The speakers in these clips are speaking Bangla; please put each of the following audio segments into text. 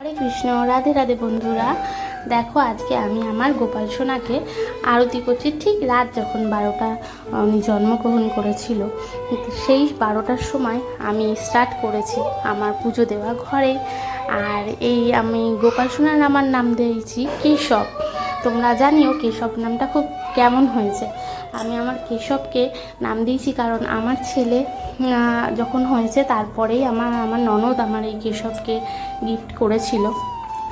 হরে কৃষ্ণ, রাধে রাধে বন্ধুরা। দেখো, আজকে আমি আমার গোপাল সোনাকে আরতি করছি ঠিক রাত যখন বারোটা, উনি জন্মগ্রহণ করেছিল। সেই বারোটার সময় আমি স্টার্ট করেছি আমার পুজো দেওয়া ঘরে। আর এই আমি গোপাল সোনার আমার নাম দিয়েছি কেশব। তোমরা জানিও কেশব নামটা খুব কেমন হয়েছে। আমি আমার কেশবকে নাম দিয়েছি কারণ আমার ছেলে যখন হয়েছে তারপরেই আমার আমার ননদ আমার এই কেশবকে গিফট করেছিল।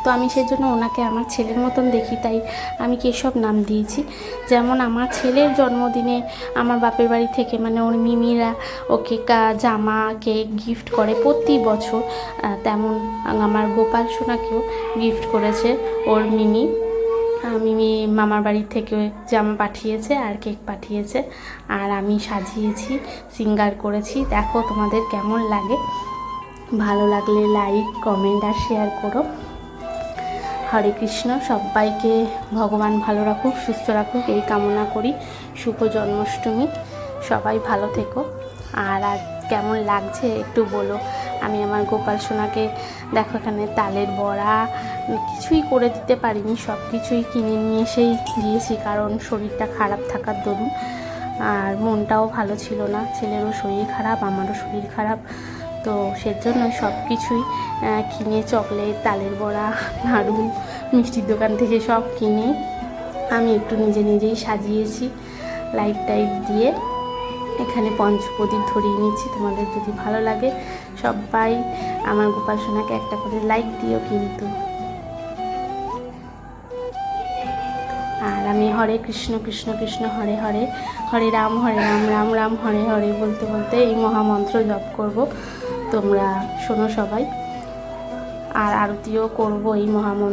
তো আমি সেই জন্য ওনাকে আমার ছেলের মতন দেখি, তাই আমি কেশব নাম দিয়েছি। যেমন আমার ছেলের জন্মদিনে আমার বাপের বাড়ি থেকে মানে ওর মিমিরা ওকে জামা, কেক গিফট করে প্রতি বছর তেমন আমার গোপাল সোনাকেও গিফট করেছে ওর মিমি। মিমি মামার বাড়ি থেকে জামা পাঠিয়েছে আর কেক পাঠিয়েছে। আর আমি সাজিয়েছি, সিঙ্গার করেছি। দেখো তোমাদের কেমন লাগে। ভালো লাগলে লাইক কমেন্ট আর শেয়ার করো। হরে কৃষ্ণ, সবাইকে ভগবান ভালো রাখুক, সুস্থ রাখুক। এই কামনা করি। শুভ জন্মাষ্টমী। সবাই ভালো থেকো। আর আর কেমন লাগছে একটু বলো। আমি আমার গোপাল সোনাকে, দেখো এখানে তালের বড়া, কিছুই করে দিতে পারিনি সব কিছুই কিনে নিয়ে এসেই দিয়েছি, কারণ শরীরটা খারাপ থাকার দরুন। আর মনটাও ভালো ছিল না, ছেলেরও শরীর খারাপ, আমারও শরীর খারাপ। তো সেজন্য সব কিছুই কিনে চকলেট, তালের বড়া নাড়ু মিষ্টির দোকান থেকে সব কিনে আমি একটু নিজে নিজেই সাজিয়েছি, লাইট টাইট দিয়ে। এখানে পঞ্চপ্রদীপ ধরিয়ে নিচ্ছি। তোমাদের যদি ভালো লাগে সবাই আমার গোপাল সোনাকে একটা করে লাইক দিও কিন্তু। আর আমি হরে কৃষ্ণ কৃষ্ণ কৃষ্ণ, হরে হরে হরে রাম হরে রাম রাম রাম, হরে হরে বলতে বলতে এই মহামন্ত্র জপ করব। তোমরা শোনো সবাই। আর আরতিও করব এই মহামন্ত্র